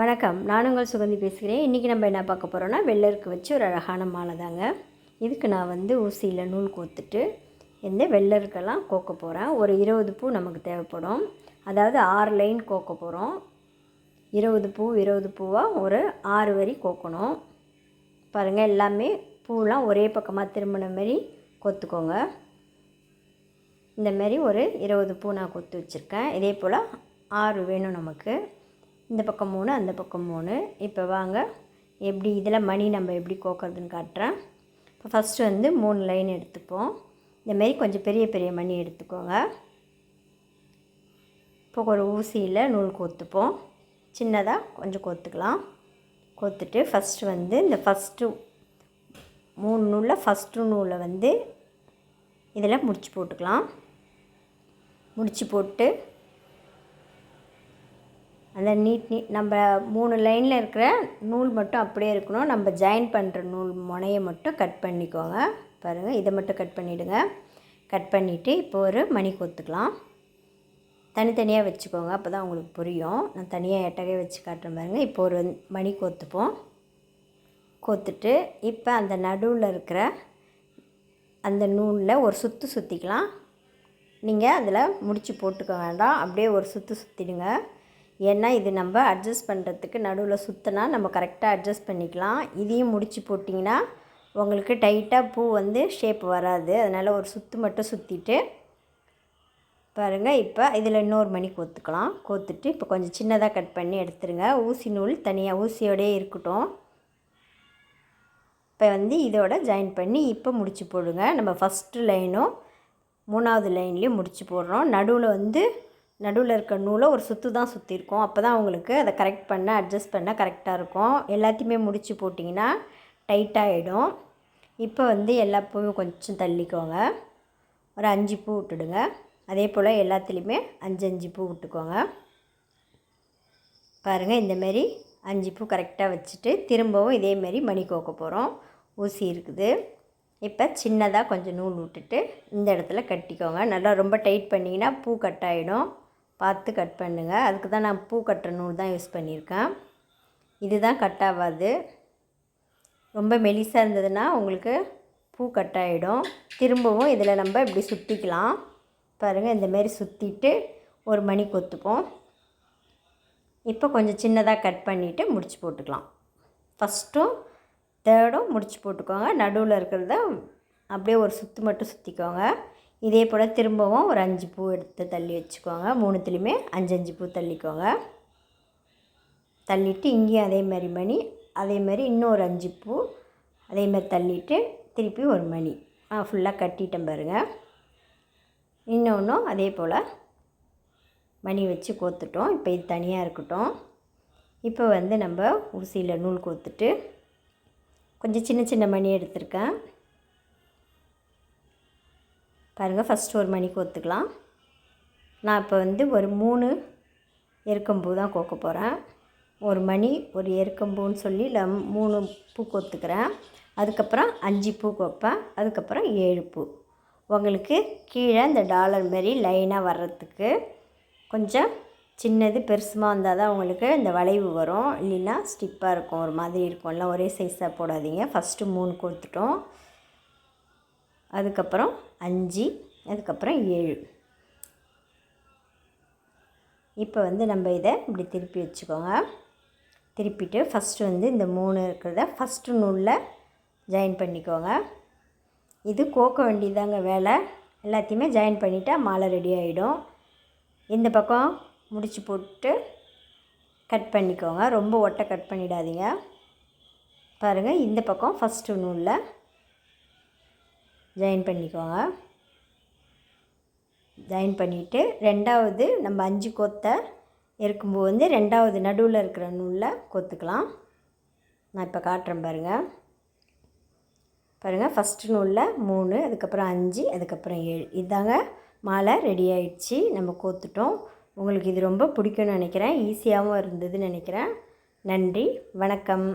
வணக்கம். நான் உங்கள் சுகந்தி பேசுகிறேன். இன்றைக்கி நம்ம என்ன பார்க்க போகிறோன்னா வெள்ளருக்கு வச்சு ஒரு அழகான மாலை தாங்க. இதுக்கு நான் வந்து ஊசியில் நூல் கோத்துட்டு இந்த வெள்ளருக்கெல்லாம் கோக்க போகிறேன் ஒரு இருபது பூ நமக்கு தேவைப்படும். அதாவது ஆறு லைன் கோக்க போகிறோம் இருபது பூ இருபது பூவாக ஒரு ஆறு வரி கோக்கணும். பாருங்கள் எல்லாமே பூலாம் ஒரே பக்கமாக திரும்பின மாரி கொத்துக்கோங்க. இந்தமாரி ஒரு இருபது பூ நான் கொத்து வச்சுருக்கேன். இதே போல் ஆறு வேணும் நமக்கு. இந்த பக்கம் மூணு அந்த பக்கம் மூணு. இப்போ வாங்க எப்படி இதில் மணி நம்ம எப்படி கோக்கிறதுன்னு காட்டுறேன். இப்போ ஃபஸ்ட்டு வந்து மூணு லைன் எடுத்துப்போம். இந்தமாரி கொஞ்சம் பெரிய பெரிய மணி எடுத்துக்கோங்க. இப்போ ஒரு ஊசியில் நூல் கோத்துப்போம். சின்னதாக கொஞ்சம் கோத்துக்கலாம். கோத்துட்டு ஃபஸ்ட்டு வந்து இந்த ஃபஸ்ட்டு மூணு நூலில் ஃபஸ்ட்டு நூலை வந்து இதில் முடிச்சு போட்டுக்கலாம். முடிச்சு போட்டு அந்த நீட் நீட் நம்ம மூணு லைனில் இருக்கிற நூல் மட்டும் அப்படியே இருக்கணும். நம்ம ஜாயின் பண்ணுற நூல் முனையை மட்டும் கட் பண்ணிக்கோங்க. பாருங்கள் இதை மட்டும் கட் பண்ணிவிடுங்க கட் பண்ணிவிட்டு இப்போ ஒரு மணி கொத்துக்கலாம். தனித்தனியாக வச்சுக்கோங்க. அப்போ தான் உங்களுக்கு புரியும். நான் தனியாக எட்டகை வச்சு காட்டுறேன் பாருங்கள் இப்போ ஒரு மணி கொத்துப்போம். கொத்துட்டு இப்போ அந்த நடுவில் இருக்கிற அந்த நூலில் ஒரு சுற்று சுற்றிக்கலாம் நீங்கள் அதில் முடித்து போட்டுக்க வேண்டாம் அப்படியே ஒரு சுற்று சுற்றிடுங்க ஏன்னா இது நம்ம அட்ஜஸ்ட் பண்ணுறதுக்கு நடுவில் சுற்றினா நம்ம கரெக்டாக அட்ஜஸ்ட் பண்ணிக்கலாம். இதையும் முடித்து போட்டிங்கன்னா உங்களுக்கு டைட்டாக பூ வந்து ஷேப் வராது. அதனால் ஒரு சுற்று மட்டும் சுற்றிட்டு பாருங்கள் இப்போ இதில் இன்னொரு மணி கோத்துக்கலாம். கோத்துட்டு இப்போ கொஞ்சம் சின்னதாக கட் பண்ணி எடுத்துருங்க. ஊசி நூல் தனியாக ஊசியோடே இருக்கட்டும். இப்போ வந்து இதோட ஜாயின் பண்ணி இப்போ முடிச்சு போடுங்க. நம்ம ஃபஸ்ட்டு லைனும் மூணாவது லைன்லேயும் முடிச்சு போடுறோம். நடுவில் வந்து நடுவில் இருக்க நூலை ஒரு சுற்று தான் சுற்றிருக்கோம் அப்போ தான் உங்களுக்கு அதை கரெக்ட் பண்ண அட்ஜஸ்ட் பண்ண கரெக்டாக இருக்கும். எல்லாத்தையுமே முடித்து போட்டிங்கன்னா டைட்டாகிடும் இப்போ வந்து எல்லா பூவும் கொஞ்சம் தள்ளிக்கோங்க. ஒரு அஞ்சு பூ விட்டுடுங்க. அதே போல் எல்லாத்துலேயுமே அஞ்சு அஞ்சு பூ விட்டுக்கோங்க. பாருங்கள் இந்தமாரி அஞ்சு பூ கரெக்டாக வச்சுட்டு திரும்பவும் இதேமாரி மணி கோக்க போகிறோம் ஊசி இருக்குது. இப்போ சின்னதாக கொஞ்சம் நூல் விட்டுட்டு இந்த இடத்துல கட்டிக்கோங்க. நல்லா ரொம்ப டைட் பண்ணிங்கன்னா பூ கட் ஆகிடும் பார்த்து கட் பண்ணுங்கள் அதுக்கு தான் நான் பூ கட்டுற நூல் தான் யூஸ் பண்ணியிருக்கேன். இது தான் கட் ஆகாது. ரொம்ப மெலிசாக இருந்ததுன்னா உங்களுக்கு பூ கட் ஆகிடும் திரும்பவும் இதில் நம்ம இப்படி சுற்றிக்கலாம் பாருங்கள் இந்தமாரி சுற்றிட்டு ஒரு மணி கொத்துப்போம். இப்போ கொஞ்சம் சின்னதாக கட் பண்ணிவிட்டு முடிச்சு போட்டுக்கலாம். ஃபஸ்ட்டும் தேர்டும் முடிச்சு போட்டுக்கோங்க. நடுவில் இருக்கிறத அப்படியே ஒரு சுற்று மட்டும் சுற்றிக்கோங்க இதே போல் திரும்பவும் ஒரு அஞ்சு பூ எடுத்து தள்ளி வச்சுக்கோங்க. மூணுத்துலேயுமே அஞ்சு அஞ்சு பூ தள்ளிக்கோங்க. தள்ளிவிட்டு இங்கேயும் அதே மாதிரி மணி அதே மாதிரி இன்னொரு அஞ்சு பூ அதே மாதிரி தள்ளிவிட்டு திருப்பி ஒரு மணி. ஃபுல்லாக கட்டிட்டேன் பாருங்கள் இன்னொன்றும் அதே போல் மணி வச்சு கோத்துட்டோம். இப்போ இது தனியாக இருக்கட்டும். இப்போ வந்து நம்ம ஊசியில் நூல் கோத்துட்டு கொஞ்சம் சின்ன சின்ன மணி எடுத்திருக்கேன். பாருங்கள் ஃபஸ்ட்டு ஒரு மணி கோர்த்துக்கலாம் நான் இப்போ வந்து ஒரு மூணு எருக்கம்பூ தான் கோக்க போகிறேன் ஒரு மணி ஒரு எருக்கம்பூன்னு சொல்லி லம் மூணு பூ கொத்துக்கிறேன் அதுக்கப்புறம் அஞ்சு பூ கோப்பேன். அதுக்கப்புறம் ஏழு பூ. உங்களுக்கு கீழே இந்த டாலர் மாரி லைனாக வர்றதுக்கு கொஞ்சம் சின்னது பெருசுமாக வந்தால் தான் உங்களுக்கு இந்த வளைவு வரும். இல்லைன்னா ஸ்டிப்பாக இருக்கும் ஒரு மாதிரி இருக்கும். எல்லாம் ஒரே சைஸாக போடாதீங்க. ஃபஸ்ட்டு மூணு கொடுத்துட்டோம் அதுக்கப்புறம் அஞ்சு அதுக்கப்புறம் ஏழு. இப்போ வந்து நம்ம இதை இப்படி திருப்பி வச்சுக்கோங்க. திருப்பிட்டு ஃபஸ்ட்டு வந்து இந்த மூணு இருக்கிறத ஃபஸ்ட்டு நூலில் ஜாயின் பண்ணிக்கோங்க. இது கோக்க வேண்டியதாங்க வேலை. எல்லாத்தையுமே ஜாயின் பண்ணிவிட்டா மாலை ரெடி ஆகிடும் இந்த பக்கம் முடிச்சு போட்டு கட் பண்ணிக்கோங்க. ரொம்ப ஒட்டை கட் பண்ணிடாதீங்க. பாருங்கள் இந்த பக்கம் ஃபஸ்ட்டு நூலில் ஜாயின் பண்ணிக்கோங்க. ஜாயின் பண்ணிவிட்டு ரெண்டாவது நம்ம அஞ்சு கொத்தை இருக்கும்போது வந்து ரெண்டாவது நடுவில் இருக்கிற நூலில் கொத்துக்கலாம். நான் இப்போ காட்டுறேன் பாருங்கள் பாருங்கள் ஃபஸ்ட்டு நூலில் மூணு அதுக்கப்புறம் அஞ்சு அதுக்கப்புறம் ஏழு. இதாங்க மாலை ரெடி ஆயிடுச்சு. நம்ம கோத்துட்டோம். உங்களுக்கு இது ரொம்ப பிடிக்கும்னு நினைக்கிறேன். ஈஸியாகவும் இருந்ததுன்னு நினைக்கிறேன். நன்றி வணக்கம்.